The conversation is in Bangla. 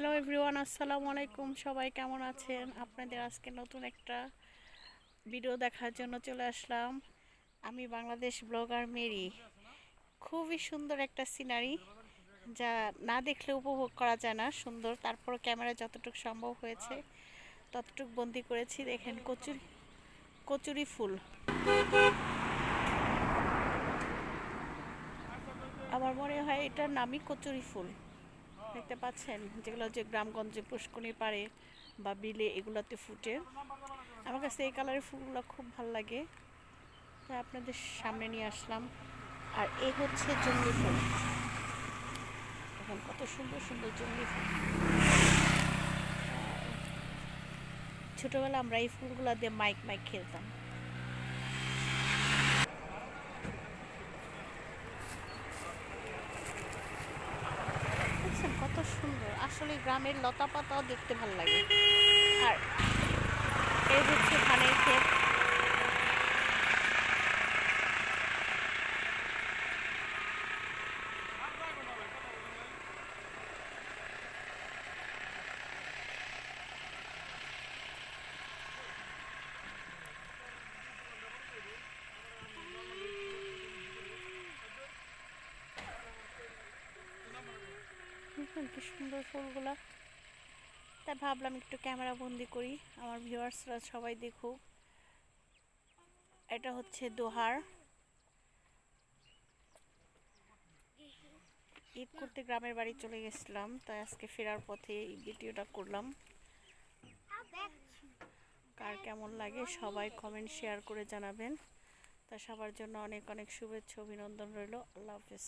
হ্যালো এভরিওয়ান, আসসালামু আলাইকুম। সবাই কেমন আছেন? আপনাদের আজকে নতুন একটা ভিডিও দেখার জন্য চলে আসলাম। আমি বাংলাদেশ ব্লগার মেরি। খুবই সুন্দর একটা সিনারি, যা না দেখলে উপভোগ করা যায় না, সুন্দর। তারপর ক্যামেরা যতটুকু সম্ভব হয়েছে, ততটুক বন্দি করেছি। দেখেন, কচুরি কচুরি ফুল। আমার মনে হয় এটার নামই কচুরি ফুল। দেখতে পাচ্ছেন, যেগুলো যে গ্রামগঞ্জে পুষ্করণীর পাড়ে বা বিলে এগুলোতে ফুটে। আমার কাছে এই কালারের ফুলগুলো খুব ভালো লাগে। তাই আপনাদের সামনে নিয়ে আসলাম। আর এই হচ্ছে জঙ্গলি ফুল। এখন কত সুন্দর সুন্দর জঙ্গলি ফুল। ছোটবেলা আমরা এই ফুলগুলো দিয়ে মাইক মাইক খেলতাম দেখছেন কত সুন্দর আসলে গ্রামের লতা পাতাও দেখতে ভালো লাগে। আর এই হচ্ছে ধানের দেখুন কি সুন্দর ফুলগুলা। তাই ভাবলাম একটু ক্যামেরা বন্দি করি, আমার ভিউয়ার্সরা সবাই দেখুক। এটা হচ্ছে দোহার। ঈদ করতে গ্রামের বাড়ি চলে গেছিলাম, তাই আজকে ফেরার পথে এই ভিডিওটা করলাম। কার কেমন লাগে সবাই কমেন্ট শেয়ার করে জানাবেন। তা সবার জন্য অনেক অনেক শুভেচ্ছা, অভিনন্দন রইল। আল্লাহ হাফেজ।